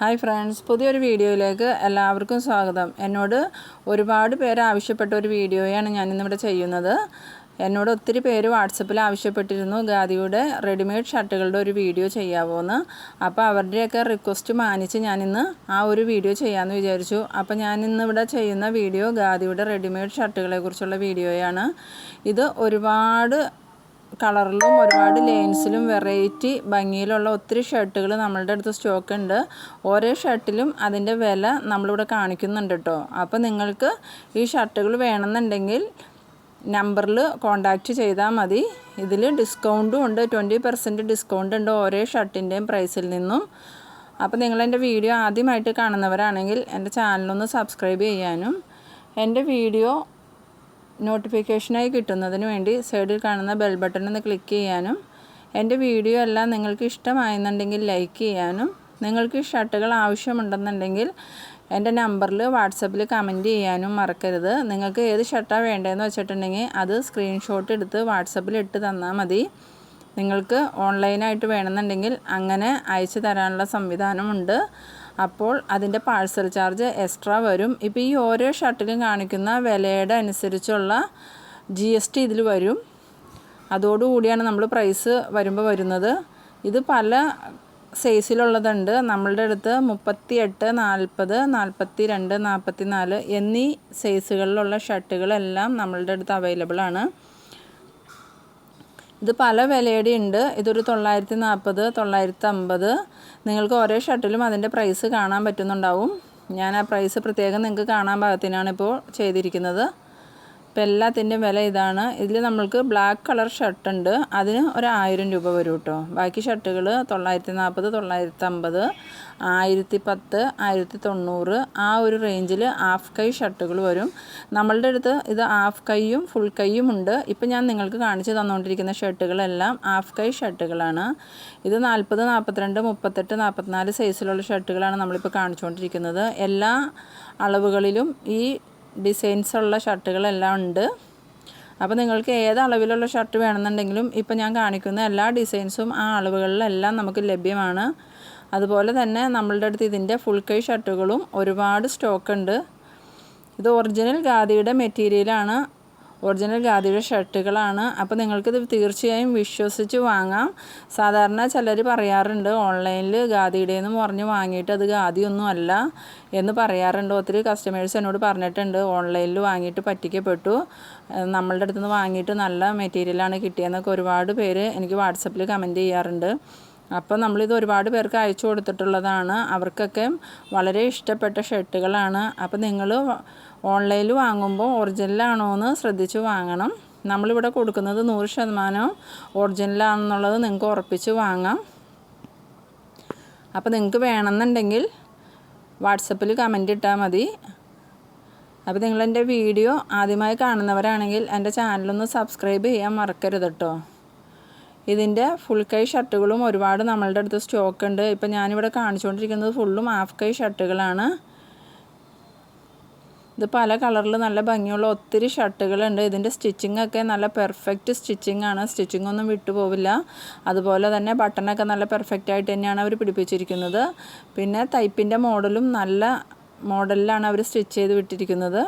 Hi friends പുതിയൊരു വീഡിയോയിലേക്ക് എല്ലാവർക്കും സ്വാഗതം. എന്നോട് ഒരുപാട് പേര് ആവശ്യപ്പെട്ട ഒരു വീഡിയോയാണ് ഞാനിന്നിവിടെ ചെയ്യുന്നത്. എന്നോട് ഒത്തിരി പേര് വാട്സപ്പിൽ ആവശ്യപ്പെട്ടിരുന്നു ഖാദിയുടെ റെഡിമെയ്ഡ് ഷർട്ടുകളുടെ ഒരു വീഡിയോ ചെയ്യാവോന്ന്. അപ്പോൾ അവരുടെയൊക്കെ റിക്വസ്റ്റ് മാനിച്ച് ഞാനിന്ന് ആ ഒരു വീഡിയോ ചെയ്യാമെന്ന് വിചാരിച്ചു. അപ്പോൾ ഞാനിന്ന് ഇവിടെ ചെയ്യുന്ന വീഡിയോ ഖാദിയുടെ റെഡിമെയ്ഡ് ഷർട്ടുകളെക്കുറിച്ചുള്ള വീഡിയോയാണ്. ഇത് ഒരുപാട് കളറിലും ഒരുപാട് ലെയിൻസിലും വെറൈറ്റി ഭംഗിയിലുള്ള ഒത്തിരി ഷർട്ടുകൾ നമ്മളുടെ അടുത്ത് സ്റ്റോക്ക് ഉണ്ട് ഓരോ ഷർട്ടിലും അതിന്റെ വില നമ്മളിവിടെ കാണിക്കുന്നുണ്ട് കേട്ടോ അപ്പോൾ നിങ്ങൾക്ക് ഈ ഷർട്ടുകൾ വേണമെന്നുണ്ടെങ്കിൽ നമ്പറിൽ കോണ്ടാക്റ്റ് ചെയ്താൽ മതി. ഇതിൽ ഡിസ്കൗണ്ടും ഉണ്ട്. ട്വന്റി പെർസെന്റ് ഡിസ്കൗണ്ട് ഉണ്ട് ഓരോ ഷർട്ടിന്റെയും പ്രൈസിൽ നിന്നും. അപ്പോൾ നിങ്ങളെന്റെ വീഡിയോ ആദ്യമായിട്ട് കാണുന്നവരാണെങ്കിൽ എന്റെ ചാനലൊന്ന് സബ്സ്ക്രൈബ് ചെയ്യാനും എന്റെ വീഡിയോ നോട്ടിഫിക്കേഷനായി കിട്ടുന്നതിന് വേണ്ടി സൈഡിൽ കാണുന്ന ബെൽ ബട്ടൺ ഒന്ന് ക്ലിക്ക് ചെയ്യാനും എന്റെ വീഡിയോ എല്ലാം നിങ്ങൾക്ക് ഇഷ്ടമായെന്നുണ്ടെങ്കിൽ ലൈക്ക് ചെയ്യാനും നിങ്ങൾക്ക് ഷർട്ടുകൾ ആവശ്യമുണ്ടെന്നുണ്ടെങ്കിൽ എന്റെ നമ്പറിൽ വാട്സപ്പിൽ കമന്റ് ചെയ്യാനും മറക്കരുത്. നിങ്ങൾക്ക് ഏത് ഷർട്ടാണ് വേണ്ടതെന്ന് വെച്ചിട്ടുണ്ടെങ്കിൽ അത് സ്ക്രീൻഷോട്ട് എടുത്ത് വാട്സപ്പിൽ ഇട്ട് തന്നാൽ മതി. നിങ്ങൾക്ക് ഓൺലൈനായിട്ട് വേണമെന്നുണ്ടെങ്കിൽ അങ്ങനെ അയച്ചു തരാനുള്ള സംവിധാനമുണ്ട്. അപ്പോൾ അതിന്റെ പാഴ്സൽ ചാർജ് എക്സ്ട്രാ വരും. ഇപ്പോൾ ഈ ഓരോ ഷർട്ടിലും കാണിക്കുന്ന വിലയുടെ അനുസരിച്ചുള്ള ജി എസ് ടി ഇതിൽ വരും. അതോടുകൂടിയാണ് നമ്മൾ പ്രൈസ് വരുമ്പോൾ വരുന്നത്. ഇത് പല സൈസിലുള്ളതുണ്ട് നമ്മളുടെ അടുത്ത് മുപ്പത്തി എട്ട് നാൽപ്പത് നാൽപ്പത്തി രണ്ട് നാൽപ്പത്തി നാല് എന്നീ സൈസുകളിലുള്ള ഷർട്ടുകളെല്ലാം നമ്മളുടെ അടുത്ത് അവൈലബിൾ ആണ്. ഇത് പല വിലയുടെ ഉണ്ട്. ഇതൊരു തൊള്ളായിരത്തി നാൽപ്പത് തൊള്ളായിരത്തി അമ്പത് നിങ്ങൾക്ക് ഓരോ ഷർട്ടിലും അതിന്റെ പ്രൈസ് കാണാൻ പറ്റുന്നുണ്ടാവും. ഞാൻ ആ പ്രൈസ് പ്രത്യേകം നിങ്ങൾക്ക് കാണാൻ പാകത്തിനാണ് ഇപ്പോൾ ചെയ്തിരിക്കുന്നത്. ഇപ്പോൾ എല്ലാത്തിന്റെയും വില ഇതാണ്. ഇതിൽ നമ്മൾക്ക് ബ്ലാക്ക് കളർ ഷർട്ട് ഉണ്ട്. അതിന് ഒരു ആയിരം രൂപ വരും കേട്ടോ. ബാക്കി ഷർട്ടുകൾ തൊള്ളായിരത്തി നാൽപ്പത് തൊള്ളായിരത്തി അമ്പത് ആയിരത്തി പത്ത് ആയിരത്തി തൊണ്ണൂറ് ആ ഒരു റേഞ്ചിൽ ഹാഫ് കൈ ഷർട്ടുകൾ വരും. നമ്മളുടെ അടുത്ത് ഇത് ഹാഫ് കൈയും ഫുൾ കൈയും ഉണ്ട്. ഇപ്പം ഞാൻ നിങ്ങൾക്ക് കാണിച്ചു തന്നുകൊണ്ടിരിക്കുന്ന ഷർട്ടുകളെല്ലാം ഹാഫ് കൈ ഷർട്ടുകളാണ് ഇത് നാൽപ്പത് നാൽപ്പത്തിരണ്ട് മുപ്പത്തെട്ട് നാൽപ്പത്തിനാല് സൈസിലുള്ള ഷർട്ടുകളാണ് നമ്മളിപ്പോൾ കാണിച്ചുകൊണ്ടിരിക്കുന്നത് എല്ലാ അളവുകളിലും ഈ ഡിസൈൻസ് ഉള്ള ഷർട്ടുകളെല്ലാം ഉണ്ട്. അപ്പോൾ നിങ്ങൾക്ക് ഏത് അളവിലുള്ള ഷർട്ട് വേണമെന്നുണ്ടെങ്കിലും ഇപ്പോൾ ഞാൻ കാണിക്കുന്ന എല്ലാ ഡിസൈൻസും ആ അളവുകളിലെല്ലാം നമുക്ക് ലഭ്യമാണ്. അതുപോലെ തന്നെ നമ്മളുടെ അടുത്ത് ഇതിന്റെ ഫുൾ കൈ ഷർട്ടുകളും ഒരുപാട് സ്റ്റോക്ക് ഉണ്ട്. ഇത് ഒറിജിനൽ ഖാദിയുടെ മെറ്റീരിയലാണ് ഒറിജിനൽ ഖാദിയുടെ ഷർട്ടുകളാണ്. അപ്പോൾ നിങ്ങൾക്കിത് തീർച്ചയായും വിശ്വസിച്ച് വാങ്ങാം. സാധാരണ ചിലർ പറയാറുണ്ട് ഓൺലൈനിൽ ഖാദിയുടേന്ന് പറഞ്ഞ് വാങ്ങിയിട്ട് അത് ഖാദിയൊന്നും അല്ല എന്ന് പറയാറുണ്ട്. ഒത്തിരി കസ്റ്റമേഴ്സ് എന്നോട് പറഞ്ഞിട്ടുണ്ട് ഓൺലൈനിൽ വാങ്ങിയിട്ട് പറ്റിക്കപ്പെട്ടു. നമ്മളുടെ അടുത്ത് നിന്ന് വാങ്ങിയിട്ട് നല്ല മെറ്റീരിയലാണ് കിട്ടിയതെന്നൊക്കെ ഒരുപാട് പേര് എനിക്ക് വാട്സപ്പിൽ കമന്റ് ചെയ്യാറുണ്ട്. അപ്പം നമ്മളിത് ഒരുപാട് പേർക്ക് അയച്ചു കൊടുത്തിട്ടുള്ളതാണ്. അവർക്കൊക്കെ വളരെ ഇഷ്ടപ്പെട്ട ഷർട്ടുകളാണ്. അപ്പം നിങ്ങൾ ഓൺലൈനിൽ വാങ്ങുമ്പോൾ ഒറിജിനലാണോ എന്ന് ശ്രദ്ധിച്ച് വാങ്ങണം. നമ്മളിവിടെ കൊടുക്കുന്നത് നൂറ് ശതമാനം ഒറിജിനലാണെന്നുള്ളത് നിങ്ങൾക്ക് ഉറപ്പിച്ച് വാങ്ങാം. അപ്പോൾ നിങ്ങൾക്ക് വേണമെന്നുണ്ടെങ്കിൽ വാട്സപ്പിൽ കമന്റ് ഇട്ടാൽ മതി. അപ്പോൾ നിങ്ങളെന്റെ വീഡിയോ ആദ്യമായി കാണുന്നവരാണെങ്കിൽ എന്റെ ചാനലൊന്ന് സബ്സ്ക്രൈബ് ചെയ്യാൻ മറക്കരുത് കേട്ടോ. ഇതിന്റെ ഫുൾ കൈ ഷർട്ടുകളും ഒരുപാട് നമ്മളുടെ അടുത്ത് സ്റ്റോക്ക് ഉണ്ട്. ഇപ്പോൾ ഞാനിവിടെ കാണിച്ചുകൊണ്ടിരിക്കുന്നത് ഫുള്ളും ഹാഫ് കൈ ഷർട്ടുകളാണ്. ഇത് പല കളറിൽ നല്ല ഭംഗിയുള്ള ഒത്തിരി ഷർട്ടുകളുണ്ട്. ഇതിന്റെ സ്റ്റിച്ചിങ് ഒക്കെ നല്ല പെർഫെക്റ്റ് സ്റ്റിച്ചിങ് ആണ്. സ്റ്റിച്ചിങ് ഒന്നും വിട്ടുപോവില്ല അതുപോലെ തന്നെ ബട്ടണൊക്കെ നല്ല പെർഫെക്റ്റ് ആയിട്ട് തന്നെയാണ് അവർ പിടിപ്പിച്ചിരിക്കുന്നത്. പിന്നെ തൈപ്പിന്റെ മോഡലും നല്ല മോഡലിലാണ് അവർ സ്റ്റിച്ച് ചെയ്ത് വിട്ടിരിക്കുന്നത്.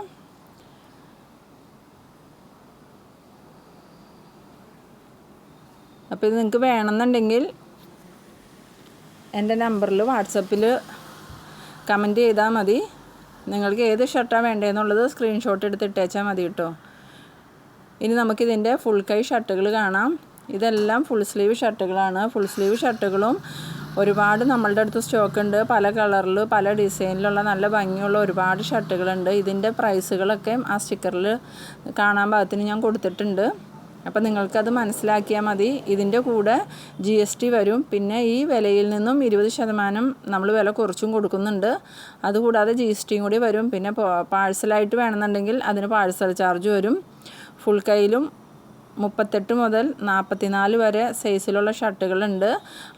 അപ്പോൾ ഇത് നിങ്ങൾക്ക് വേണമെന്നുണ്ടെങ്കിൽ എന്റെ നമ്പറിൽ വാട്സപ്പിൽ കമന്റ് ചെയ്താൽ മതി. നിങ്ങൾക്ക് ഏത് ഷർട്ടാണ് വേണ്ടതെന്നുള്ളത് സ്ക്രീൻഷോട്ട് എടുത്ത് ഇട്ടേച്ചാൽ മതി കേട്ടോ ഇനി നമുക്കിതിന്റെ ഫുൾ കൈ ഷർട്ടുകൾ കാണാം. ഇതെല്ലാം ഫുൾ സ്ലീവ് ഷർട്ടുകളാണ്. ഫുൾ സ്ലീവ് ഷർട്ടുകളും ഒരുപാട് നമ്മളുടെ അടുത്ത് സ്റ്റോക്ക് ഉണ്ട്. പല കളറിൽ പല ഡിസൈനിലുള്ള നല്ല ഭംഗിയുള്ള ഒരുപാട് ഷർട്ടുകളുണ്ട്. ഇതിന്റെ പ്രൈസുകളൊക്കെ ആ സ്റ്റിക്കറിൽ കാണാൻ ഭാഗത്തിന് ഞാൻ കൊടുത്തിട്ടുണ്ട്. അപ്പോൾ നിങ്ങൾക്കത് മനസ്സിലാക്കിയാൽ മതി. ഇതിന്റെ കൂടെ ജി എസ് ടി വരും. പിന്നെ ഈ വിലയിൽ നിന്നും ഇരുപത് ശതമാനം നമ്മൾ വില കുറച്ചും കൊടുക്കുന്നുണ്ട്. അതുകൂടാതെ ജി എസ് ടിയും കൂടി വരും. പിന്നെ പാഴ്സലായിട്ട് വേണമെന്നുണ്ടെങ്കിൽ അതിന് പാഴ്സൽ ചാർജ് വരും. ഫുൾ കൈയിലും മുപ്പത്തെട്ട് മുതൽ നാൽപ്പത്തിനാല് വരെ സൈസിലുള്ള ഷർട്ടുകളുണ്ട്.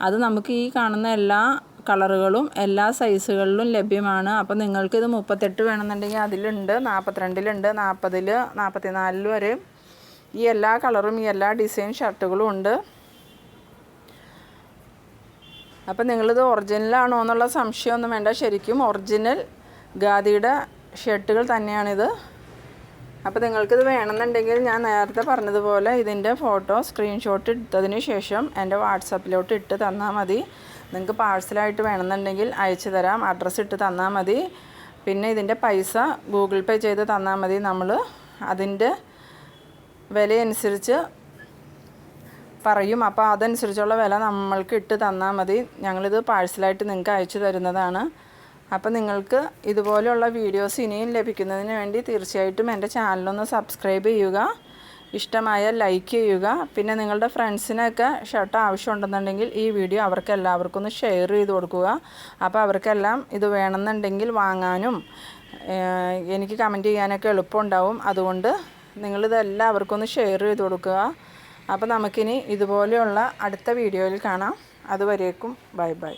അത് നമുക്ക് ഈ കാണുന്ന എല്ലാ കളറുകളും എല്ലാ സൈസുകളിലും ലഭ്യമാണ്. അപ്പോൾ നിങ്ങൾക്കിത് മുപ്പത്തെട്ട് വേണമെന്നുണ്ടെങ്കിൽ അതിലുണ്ട് നാൽപ്പത്തിരണ്ടിലുണ്ട് നാൽപ്പതിൽ നാൽപ്പത്തിനാലിൽ വരെ ഈ എല്ലാ കളറും ഈ എല്ലാ ഡിസൈൻ ഷർട്ടുകളും ഉണ്ട്. അപ്പം നിങ്ങളിത് ഒറിജിനലാണോ എന്നുള്ള സംശയമൊന്നും വേണ്ട. ശരിക്കും ഒറിജിനൽ ഖാദിയുടെ ഷർട്ടുകൾ തന്നെയാണിത്. അപ്പോൾ നിങ്ങൾക്കിത് വേണമെന്നുണ്ടെങ്കിൽ ഞാൻ നേരത്തെ പറഞ്ഞതുപോലെ ഇതിന്റെ ഫോട്ടോ സ്ക്രീൻഷോട്ട് എടുത്തതിന് ശേഷം എന്റെ വാട്സപ്പിലോട്ട് ഇട്ട് തന്നാൽ മതി. നിങ്ങൾക്ക് പാഴ്സലായിട്ട് വേണമെന്നുണ്ടെങ്കിൽ അയച്ചു തരാം. അഡ്രസ്സ് ഇട്ട് തന്നാൽ മതി. പിന്നെ ഇതിന്റെ പൈസ ഗൂഗിൾ പേ ചെയ്ത് തന്നാൽ മതി നമ്മൾ അതിന്റെ വിലയനുസരിച്ച് പറയും. അപ്പോൾ അതനുസരിച്ചുള്ള വില നമ്മൾക്ക് ഇട്ട് തന്നാൽ മതി. ഞങ്ങളിത് പാഴ്സലായിട്ട് നിങ്ങൾക്ക് അയച്ചു തരുന്നതാണ്. അപ്പോൾ നിങ്ങൾക്ക് ഇതുപോലെയുള്ള വീഡിയോസ് ഇനിയും ലഭിക്കുന്നതിന് വേണ്ടി തീർച്ചയായിട്ടും എന്റെ ചാനലൊന്ന് സബ്സ്ക്രൈബ് ചെയ്യുക. ഇഷ്ടമായ ലൈക്ക് ചെയ്യുക. പിന്നെ നിങ്ങളുടെ ഫ്രണ്ട്സിനൊക്കെ ഷർട്ട് ആവശ്യമുണ്ടെന്നുണ്ടെങ്കിൽ ഈ വീഡിയോ അവർക്ക് എല്ലാവർക്കും ഒന്ന് ഷെയർ ചെയ്ത് കൊടുക്കുക. അപ്പോൾ അവർക്കെല്ലാം ഇത് വേണമെന്നുണ്ടെങ്കിൽ വാങ്ങാനും എനിക്ക് കമന്റ് ചെയ്യാനൊക്കെ എളുപ്പമുണ്ടാവും. അതുകൊണ്ട് നിങ്ങളിത് എല്ലാവർക്കും ഒന്ന് ഷെയർ ചെയ്ത് കൊടുക്കുക. അപ്പോൾ നമുക്കിനി ഇതുപോലെയുള്ള അടുത്ത വീഡിയോയിൽ കാണാം. അതുവരേക്കും ബൈ ബൈ